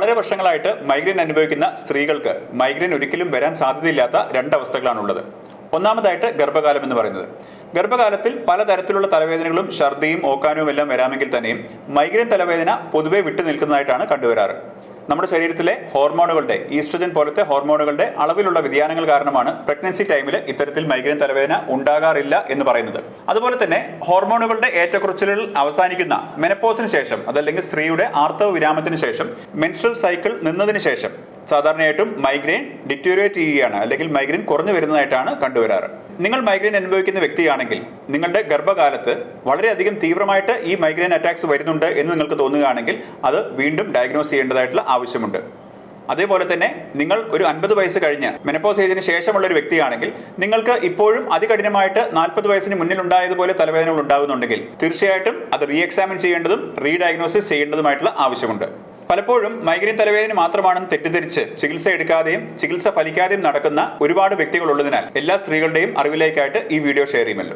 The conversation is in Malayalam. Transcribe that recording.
വളരെ വർഷങ്ങളായിട്ട് മൈഗ്രെയിൻ അനുഭവിക്കുന്ന സ്ത്രീകൾക്ക് മൈഗ്രെയിൻ ഒരിക്കലും വരാൻ സാധ്യതയില്ലാത്ത രണ്ട് അവസ്ഥകളാണുള്ളത് ഒന്നാമതായിട്ട് ഗർഭകാലം എന്ന് പറയുന്നത്. ഗർഭകാലത്തിൽ പലതരത്തിലുള്ള തലവേദനകളും ഛർദിയും ഓക്കാനവും എല്ലാം വരാമെങ്കിൽ തന്നെയും മൈഗ്രെയിൻ തലവേദന പൊതുവെ വിട്ടു നിൽക്കുന്നതായിട്ടാണ് കണ്ടുവരാറ്. നമ്മുടെ ശരീരത്തിലെ ഹോർമോണുകളുടെ ഈസ്ട്രജൻ പോലത്തെ ഹോർമോണുകളുടെ അളവിലുള്ള വ്യതിയാനങ്ങൾ കാരണമാണ് പ്രഗ്നൻസി ടൈമിൽ ഇത്തരത്തിൽ മൈഗ്രെയിൻ തലവേദന ഉണ്ടാകാറില്ല എന്ന് പറയുന്നത്. അതുപോലെ തന്നെ ഹോർമോണുകളുടെ ഏറ്റക്കുറച്ചിലുകൾ അവസാനിക്കുന്ന മെനപ്പോസിന് ശേഷം അതല്ലെങ്കിൽ സ്ത്രീയുടെ ആർത്തവ വിരാമത്തിന് ശേഷം മെൻസ്ട്രൽ സൈക്കിൾ നിന്നതിന് ശേഷം സാധാരണയായിട്ടും മൈഗ്രെയിൻ ഡിറ്റോറിയേറ്റ് ചെയ്യുകയാണ്. അല്ലെങ്കിൽ മൈഗ്രെയിൻ കുറഞ്ഞു വരുന്നതായിട്ടാണ് കണ്ടുവരാറ്. നിങ്ങൾ മൈഗ്രെയിൻ അനുഭവിക്കുന്ന വ്യക്തിയാണെങ്കിൽ നിങ്ങളുടെ ഗർഭകാലത്ത് വളരെയധികം തീവ്രമായിട്ട് ഈ മൈഗ്രെയിൻ അറ്റാക്സ് വരുന്നുണ്ട് എന്ന് നിങ്ങൾക്ക് തോന്നുകയാണെങ്കിൽ അത് വീണ്ടും ഡയഗ്നോസ് ചെയ്യേണ്ടതായിട്ടുള്ള ആവശ്യമുണ്ട്. അതേപോലെ തന്നെ നിങ്ങൾ ഒരു അൻപത് വയസ്സ് കഴിഞ്ഞ് മെനപ്പോസ് ഏജിന് ശേഷമുള്ള ഒരു വ്യക്തിയാണെങ്കിൽ നിങ്ങൾക്ക് ഇപ്പോഴും അതികഠിനമായിട്ട് നാൽപ്പത് വയസ്സിന് മുന്നിൽ ഉണ്ടായതുപോലെ തലവേദനകൾ ഉണ്ടാകുന്നുണ്ടെങ്കിൽ തീർച്ചയായിട്ടും അത് റീ എക്സാമിൻ ചെയ്യേണ്ടതും റീഡയഗ്നോസിസ് ചെയ്യേണ്ടതുമായിട്ടുള്ള ആവശ്യമുണ്ട്. പലപ്പോഴും മൈഗ്രെയിൻ തലവേദന മാത്രമാണെന്ന് തെറ്റിദ്ധരിച്ച് ചികിത്സ എടുക്കാതെയും ചികിത്സ ഫലിക്കാതെയും നടക്കുന്ന ഒരുപാട് വ്യക്തികൾ ഉള്ളതിനാൽ എല്ലാ സ്ത്രീകളുടെയും അറിവിലേക്കായിട്ട് ഈ വീഡിയോ ഷെയർ ചെയ്യുമല്ലോ.